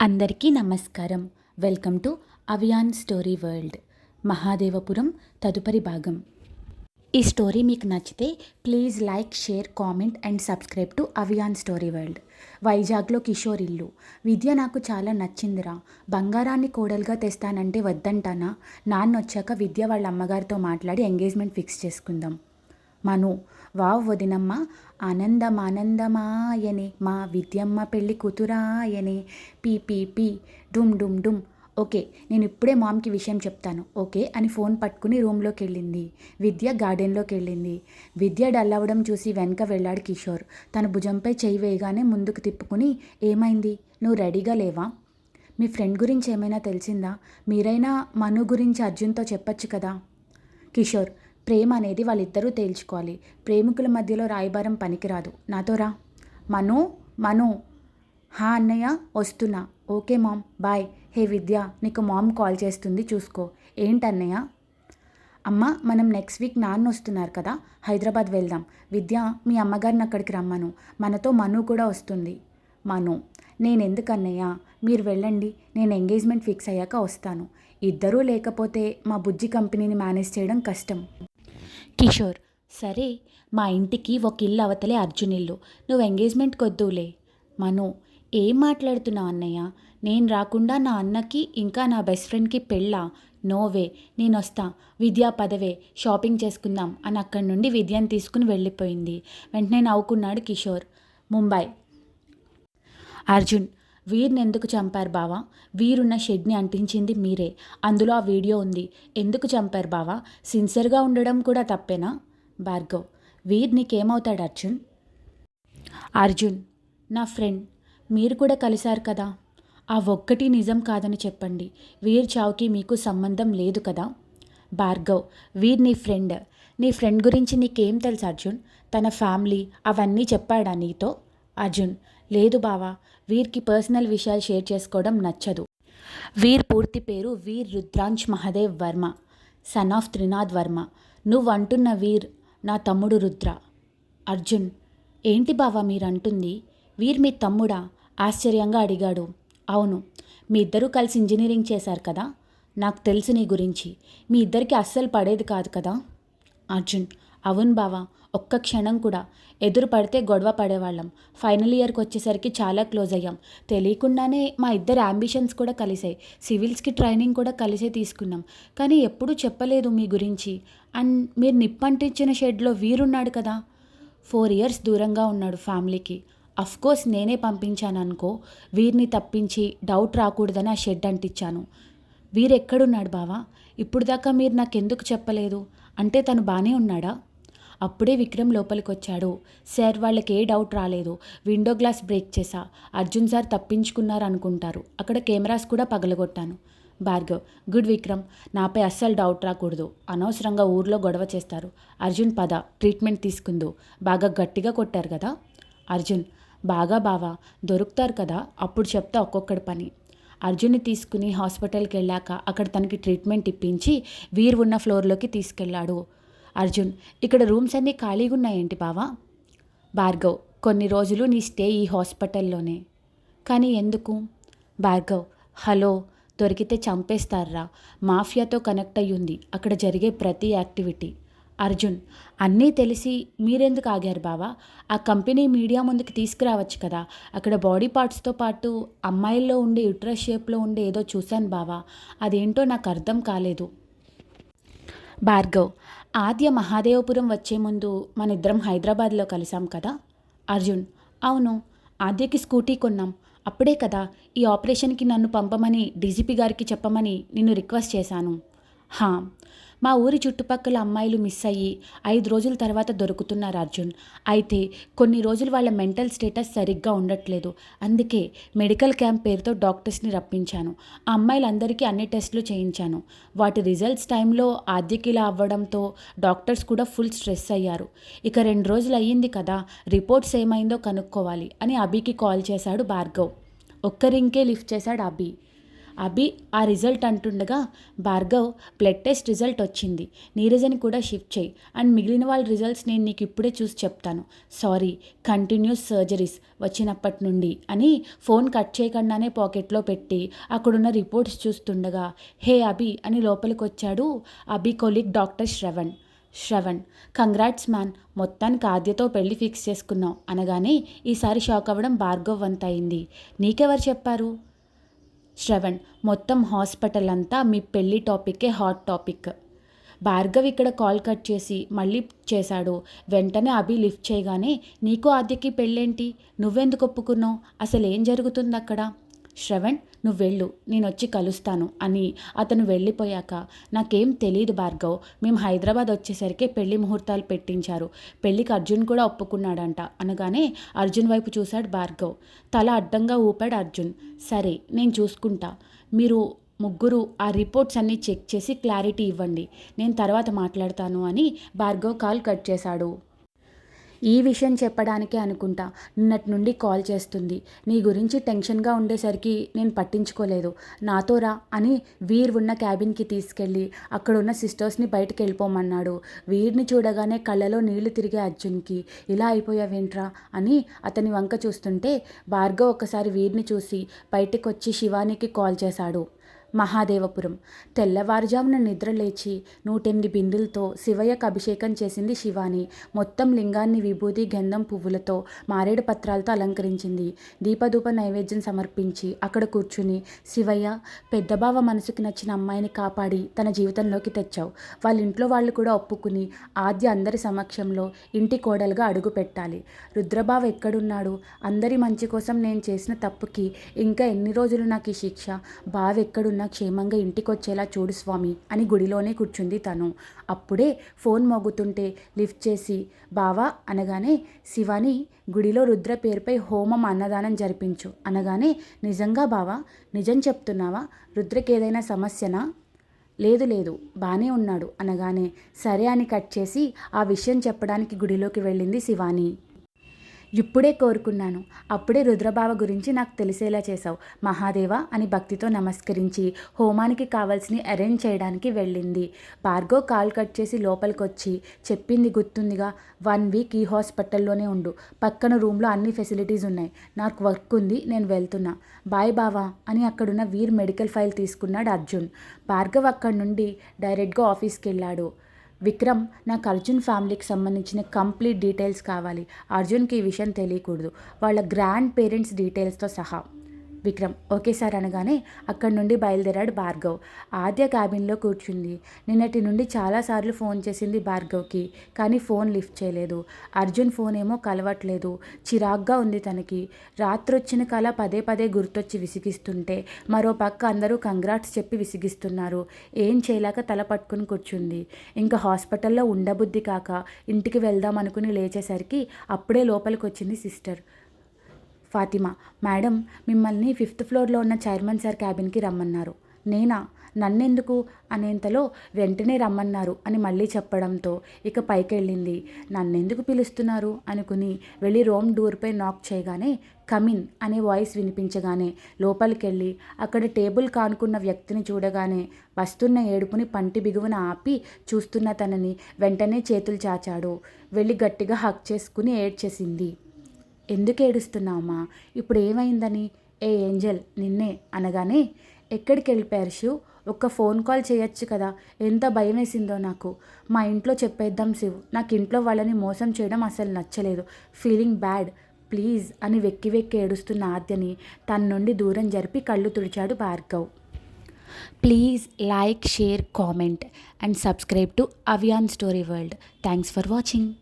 అందరికీ నమస్కారం. Welcome to Aviyan story world Mahadevapuram తదుపరి భాగం. ఈ స్టోరీ మీకు నచ్చితే please like share comment and subscribe to Aviyan story world. వైజాగ్లో కిషోర్ ఇల్లు. విద్య నాకు చాలా నచ్చిందిరా. బంగారాన్ని కోడలుగా తెస్తానంటే వద్దంటానా? నాన్న వచ్చాక విద్య వాళ్ళ అమ్మగారితో మాట్లాడి ఎంగేజ్మెంట్ ఫిక్స్ చేసుకుందాం. మను. వావ్ వదినమ్మ ఆనందమానందమాయనే మా విద్యమ్మ పెళ్ళి కూతురాయనే. పీ పీ పీ డుమ్ డుమ్ డుమ్. ఓకే నేను ఇప్పుడే మామ్కి విషయం చెప్తాను. ఓకే అని ఫోన్ పట్టుకుని రూమ్లోకి వెళ్ళింది విద్య గార్డెన్లోకి వెళ్ళింది విద్య డల్ అవ్వడం చూసి వెనక వెళ్ళాడు కిషోర్. తన భుజంపై చేయి వేయగానే ముందుకు తిప్పుకుని ఏమైంది? నువ్వు రెడీగా లేవా? మీ ఫ్రెండ్ గురించి ఏమైనా తెలిసిందా? మీరైనా మను గురించి అర్జున్తో చెప్పొచ్చు కదా? కిషోర్ ప్రేమ అనేది వాళ్ళిద్దరూ తేల్చుకోవాలి. ప్రేమికుల మధ్యలో రాయబారం పనికిరాదు. నాతో రా. మను మను. హా అన్నయ్య వస్తున్నా. Okay mom. Bye. Hey Vidya నీకు మామ్ కాల్ చేస్తుంది. చూసుకో. ఏంటన్నయ్య అమ్మ మనం నెక్స్ట్ వీక్ నాన్న వస్తున్నారు కదా హైదరాబాద్ వెళ్దాం. విద్య మీ అమ్మగారిని అక్కడికి రమ్మను. మనతో మను కూడా వస్తుంది. మను నేను ఎందుకు అన్నయ్య? మీరు వెళ్ళండి. నేను ఎంగేజ్మెంట్ ఫిక్స్ అయ్యాక వస్తాను. ఇద్దరూ లేకపోతే మా బుజ్జి కంపెనీని మేనేజ్ చేయడం కష్టం. కిషోర్ సరే మా ఇంటికి ఒక ఇల్లు అవతలే అర్జున్ ఇల్లు. నువ్వు ఎంగేజ్మెంట్కి వద్దులే. మను ఏం మాట్లాడుతున్నావు అన్నయ్య? నేను రాకుండా నా అన్నకి ఇంకా నా బెస్ట్ ఫ్రెండ్కి పెళ్ళా? నోవే నేను వస్తా. విద్యా పదవే షాపింగ్ చేసుకుందాం అని అక్కడి నుండి విద్యను తీసుకుని వెళ్ళిపోయింది. వెంటనే నవ్వుకున్నాడు కిషోర్. ముంబై. అర్జున్ వీరిని ఎందుకు చంపారు బావా? వీరున్న షెడ్ని అంటించింది మీరే. అందులో ఆ వీడియో ఉంది. ఎందుకు చంపారు బావా? సిన్సియర్గా ఉండడం కూడా తప్పేనా? భార్గవ్ వీర్ నీకేమవుతాడు అర్జున్? అర్జున్ నా ఫ్రెండ్ మీరు కూడా కలిశారు కదా? ఆ ఒక్కటి నిజం కాదని చెప్పండి. వీర్ చావుకి మీకు సంబంధం లేదు కదా? భార్గవ్ వీర్ నీ ఫ్రెండ్. నీ ఫ్రెండ్ గురించి నీకేం తెలుసు అర్జున్? తన ఫ్యామిలీ అవన్నీ చెప్పాడా నీతో? అర్జున్ లేదు బావా. వీర్కి పర్సనల్ విషయాలు షేర్ చేసుకోవడం నచ్చదు. వీర్ పూర్తి పేరు వీర్ రుద్రాంచ్ మహదేవ్ వర్మ సన్ ఆఫ్ త్రినాథ్ వర్మ. నువ్వు అంటున్న వీర్ నా తమ్ముడు రుద్ర. అర్జున్ ఏంటి బావా మీరంటుంది? వీర్ మీ తమ్ముడా? ఆశ్చర్యంగా అడిగాడు. అవును మీ ఇద్దరూ కలిసి ఇంజనీరింగ్ చేశారు కదా? నాకు తెలుసు నీ గురించి. మీ ఇద్దరికి అస్సలు పడేది కాదు కదా? అర్జున్ అవును బావా ఒక్క క్షణం కూడా. ఎదురు పడితే గొడవ పడేవాళ్ళం. ఫైనల్ ఇయర్కి వచ్చేసరికి చాలా క్లోజ్ అయ్యాం. తెలియకుండానే మా ఇద్దరు అంబిషన్స్ కూడా కలిసాయి. సివిల్స్కి ట్రైనింగ్ కూడా కలిసే తీసుకున్నాం. కానీ ఎప్పుడూ చెప్పలేదు మీ గురించి. అండ్ మీరు నిప్పంటించిన షెడ్లో వీరున్నాడు కదా. ఫోర్ ఇయర్స్ దూరంగా ఉన్నాడు ఫ్యామిలీకి. కోర్స్ నేనే పంపించాను అనుకో వీరిని తప్పించి డౌట్ రాకూడదని ఆ షెడ్ అంటించాను. వీరెక్కడున్నాడు బావా? ఇప్పుడు దాకా మీరు నాకెందుకు చెప్పలేదు? అంటే తను బాగానే ఉన్నాడా? అప్పుడే విక్రమ్ లోపలికి వచ్చాడు సార్ వాళ్ళకి ఏ డౌట్ రాలేదు. విండో గ్లాస్ బ్రేక్ చేశా. అర్జున్ సార్ తప్పించుకున్నారు అనుకుంటారు అక్కడ కెమెరాస్ కూడా పగలగొట్టాను. భార్గవ్ గుడ్ విక్రమ్ నాపై అస్సలు డౌట్ రాకూడదు. అనవసరంగా ఊర్లో గొడవ చేస్తారు. అర్జున్ పద ట్రీట్మెంట్ తీసుకుందు. బాగా గట్టిగా కొట్టారు కదా? అర్జున్ బాగా బావా దొరుకుతారు కదా? అప్పుడు చెప్తా ఒక్కొక్కడి పని. అర్జున్ని తీసుకుని హాస్పిటల్కి వెళ్ళాక అక్కడ తనకి ట్రీట్మెంట్ ఇప్పించి వీర్ ఉన్న ఫ్లోర్లోకి తీసుకెళ్ళాడు. అర్జున్ ఇక్కడ రూమ్స్ అన్నీ ఖాళీగా ఉన్నాయేంటి బావా? భార్గవ్ కొన్ని రోజులు నీ స్టే ఈ హాస్పిటల్లోనే. కానీ ఎందుకు? భార్గవ్ హలో దొరికితే చంపేస్తారా? మాఫియాతో కనెక్ట్ అయ్యింది అక్కడ జరిగే ప్రతి యాక్టివిటీ. అర్జున్ అన్నీ తెలిసి మీరెందుకు ఆగారు బావా? ఆ కంపెనీ మీడియా ముందుకు తీసుకురావచ్చు కదా. అక్కడ బాడీ పార్ట్స్తో పాటు అమ్మాయిల్లో ఉండే యుట్రస్ షేప్లో ఉండే ఏదో చూశాను బావా. అదేంటో నాకు అర్థం కాలేదు. భార్గవ్ ఆద్య మహాదేవపురం వచ్చే ముందు మన ఇద్దరం హైదరాబాద్లో కలిసాం కదా? అర్జున్ అవును. ఆద్యకి స్కూటీ కొన్నాం. అప్పుడే కదా ఈ ఆపరేషన్కి నన్ను పంపమని డీజీపీ గారికి చెప్పమని నిన్ను రిక్వెస్ట్ చేశాను. హా మా ఊరి చుట్టుపక్కల అమ్మాయిలు మిస్ అయ్యి ఐదు రోజుల తర్వాత దొరుకుతున్నారు అర్జున్. అయితే కొన్ని రోజులు వాళ్ళ మెంటల్ స్టేటస్ సరిగ్గా ఉండట్లేదు. అందుకే మెడికల్ క్యాంప్ పేరుతో డాక్టర్స్ని రప్పించాను. ఆ అమ్మాయిలందరికీ అన్ని టెస్టులు చేయించాను. వాటి రిజల్ట్స్ టైంలో ఆద్యకిలా అవ్వడంతో డాక్టర్స్ కూడా ఫుల్ స్ట్రెస్ అయ్యారు. ఇక రెండు రోజులు అయ్యింది కదా రిపోర్ట్స్ ఏమైందో కనుక్కోవాలి అని అభికి కాల్ చేశాడు భార్గవ్. ఒక్కరింకే లిఫ్ట్ చేశాడు అభి. అభి ఆ రిజల్ట్ అంటుండగా భార్గవ్ బ్లడ్ టెస్ట్ రిజల్ట్ వచ్చింది. నీరజని కూడా షిఫ్ట్ చేయి. అండ్ మిగిలిన వాళ్ళ రిజల్ట్స్ నేను నీకు ఇప్పుడే చూసి చెప్తాను. సారీ కంటిన్యూస్ సర్జరీస్ వచ్చినప్పటి నుండి అని ఫోన్ కట్ చేయకుండానే పాకెట్లో పెట్టి అక్కడున్న రిపోర్ట్స్ చూస్తుండగా హే అభి అని లోపలికి వచ్చాడు Abhi colleague doctor Shravan. Shravan congrats man మొత్తానికి ఆద్యతో పెళ్ళి ఫిక్స్ చేసుకున్నాం అనగానే ఈసారి షాక్ అవ్వడం భార్గవ్ వంత అయింది నీకెవరు చెప్పారు? శ్రవణ్ మొత్తం హాస్పిటల్ అంతా మీ పెళ్ళి టాపిక్కే హాట్ టాపిక్. భార్గవ్ ఇక్కడ కాల్ కట్ చేసి మళ్ళీ చేశాడు. వెంటనే అభి లిఫ్ట్ చేయగానే నీకు ఆద్యకి పెళ్ళేంటి? నువ్వెందుకు ఒప్పుకున్నావు? అసలు ఏం జరుగుతుంది అక్కడ శ్రవణ్ నువ్వు వెళ్ళు నేను వచ్చి కలుస్తాను అని అతను వెళ్ళిపోయాక నాకేం తెలియదు భార్గవ్ మేము హైదరాబాద్ వచ్చేసరికి పెళ్ళి ముహూర్తాలు పెట్టించారు. పెళ్ళికి అర్జున్ కూడా ఒప్పుకున్నాడంట అనగానే అర్జున్ వైపు చూశాడు భార్గవ్. తల అడ్డంగా ఊపాడు అర్జున్. సరే నేను చూసుకుంటా. మీరు ముగ్గురు ఆ రిపోర్ట్స్ అన్నీ చెక్ చేసి క్లారిటీ ఇవ్వండి. నేను తర్వాత మాట్లాడతాను అని భార్గవ్ కాల్ కట్ చేశాడు. ఈ విషయం చెప్పడానికే అనుకుంటా. నిన్నటి నుండి కాల్ చేస్తుంది. నీ గురించి టెన్షన్గా ఉండేసరికి నేను పట్టించుకోలేదు. నాతో రా అని వీర్ ఉన్న క్యాబిన్కి తీసుకెళ్ళి అక్కడ ఉన్న సిస్టర్స్ని బయటికి వెళ్ళిపోమన్నాడు వీరిని చూడగానే కళ్ళలో నీళ్ళు తిరిగే అర్జున్కి ఇలా అయిపోయావేంట్రా? అని అతని వంక చూస్తుంటే భార్గవ్ ఒకసారి వీర్ని చూసి బయటకు వచ్చి శివానికి కాల్ చేశాడు. మహాదేవపురం. తెల్లవారుజామున నిద్ర లేచి నూటెనిమిది బిందులతో శివయ్యకు అభిషేకం చేసింది శివాని. మొత్తం లింగాన్ని విభూతి గంధం పువ్వులతో మారేడు పత్రాలతో అలంకరించింది. దీపధూప నైవేద్యం సమర్పించి అక్కడ కూర్చుని శివయ్య పెద్దబావ మనసుకి నచ్చిన అమ్మాయిని కాపాడి తన జీవితంలోకి తెచ్చావు. వాళ్ళ ఇంట్లో వాళ్ళు కూడా ఒప్పుకుని ఆద్య అందరి సమక్షంలో ఇంటి కోడలుగా అడుగు పెట్టాలి. రుద్రబావ ఎక్కడున్నాడు? అందరి మంచి కోసం నేను చేసిన తప్పుకి ఇంకా ఎన్ని రోజులు నాకు ఈ శిక్ష? బావ ఎక్కడున్నా క్షేమంగా ఇంటికి వచ్చేలా చూడు స్వామి అని గుడిలోనే కూర్చుంది తను. అప్పుడే ఫోన్ మోగుతుంటే లిఫ్ట్ చేసి బావా అనగానే శివాని గుడిలో రుద్ర పేరుపై హోమం అన్నదానం జరిపించు. అనగానే నిజంగా బావా? నిజం చెప్తున్నావా? రుద్రకి ఏదైనా సమస్యనా? లేదు లేదు బాగానే ఉన్నాడు. అనగానే సరే అని కట్ చేసి ఆ విషయం చెప్పడానికి గుడిలోకి వెళ్ళింది శివాని. ఇప్పుడే కోరుకున్నాను. అప్పుడే రుద్రబావ గురించి నాకు తెలిసేలా చేశావు. మహాదేవ అని భక్తితో నమస్కరించి హోమానికి కావాల్సిన అరేంజ్ చేయడానికి వెళ్ళింది. భార్గవ్ కాల్ కట్ చేసి లోపలికొచ్చి చెప్పింది గుర్తుందిగా వన్ వీక్ ఈ హాస్పిటల్లోనే ఉండు. పక్కన రూమ్లో అన్ని ఫెసిలిటీస్ ఉన్నాయి. నాకు వర్క్ ఉంది నేను వెళ్తున్నా. బాయ్ బావా అని అక్కడున్న వీర్ మెడికల్ ఫైల్ తీసుకున్నాడు అర్జున్. భార్గవ్ అక్కడి నుండి డైరెక్ట్గా ఆఫీస్కి వెళ్ళాడు విక్రమ్ నాకు అర్జున్ ఫ్యామిలీకి సంబంధించిన కంప్లీట్ డీటెయిల్స్ కావాలి. అర్జున్కి ఈ విషయం తెలియకూడదు. వాళ్ళ గ్రాండ్ పేరెంట్స్ డీటెయిల్స్తో సహా. విక్రమ్ ఓకే సార్ అనగానే అక్కడి నుండి బయలుదేరాడు భార్గవ్. ఆద్య క్యాబిన్లో కూర్చుంది. నిన్నటి నుండి చాలాసార్లు ఫోన్ చేసింది భార్గవ్కి కానీ ఫోన్ లిఫ్ట్ చేయలేదు. అర్జున్ ఫోన్ ఏమో కలవట్లేదు. చిరాగ్గా ఉంది తనకి. రాత్రి వచ్చిన కళ పదే పదే గుర్తొచ్చి విసిగిస్తుంటే మరో పక్క అందరూ కంగ్రాట్స్ చెప్పి విసిగిస్తున్నారు. ఏం చేయలేక తల పట్టుకుని కూర్చుంది. ఇంకా హాస్పిటల్లో ఉండబుద్ధి కాక ఇంటికి వెళ్దాం అనుకుని లేచేసరికి అప్పుడే లోపలికి వచ్చింది సిస్టర్. ఫాతిమా మేడం మిమ్మల్ని ఫిఫ్త్ ఫ్లోర్లో ఉన్న చైర్మన్ సార్ క్యాబిన్కి రమ్మన్నారు. నేనా? నన్నెందుకు? అనేంతలో వెంటనే రమ్మన్నారు అని మళ్ళీ చెప్పడంతో ఇక పైకి వెళ్ళింది నన్నెందుకు పిలుస్తున్నారు? అనుకుని వెళ్ళి రోమ్ డోర్పై నాక్ చేయగానే కమిన్ అనే వాయిస్ వినిపించగానే లోపలికి వెళ్ళి అక్కడ టేబుల్ కానుకున్న వ్యక్తిని చూడగానే వస్తున్న ఏడుపుని పంటి బిగువన ఆపి చూస్తున్న తనని వెంటనే చేతులు చాచాడు. వెళ్ళి గట్టిగా హక్ చేసుకుని ఏడ్చేసింది. ఎందుకు ఏడుస్తున్నావమ్మా? ఇప్పుడు ఏమైందని? ఏ ఏంజల్ నిన్నే అనగానే ఎక్కడికి వెళ్ళిపోయారు శివ్? ఒక్క ఫోన్ కాల్ చేయొచ్చు కదా? ఎంత భయం వేసిందో నాకు. మా ఇంట్లో చెప్పేద్దాం శివ్. నాకు ఇంట్లో వాళ్ళని మోసం చేయడం అసలు నచ్చలేదు. Feeling bad. ప్లీజ్ అని వెక్కి వెక్కి ఏడుస్తున్న ఆద్యని తన నుండి దూరం జరిపి కళ్ళు తుడిచాడు Bhargav. Please like share comment and subscribe to Aviyan story world. Thanks for watching.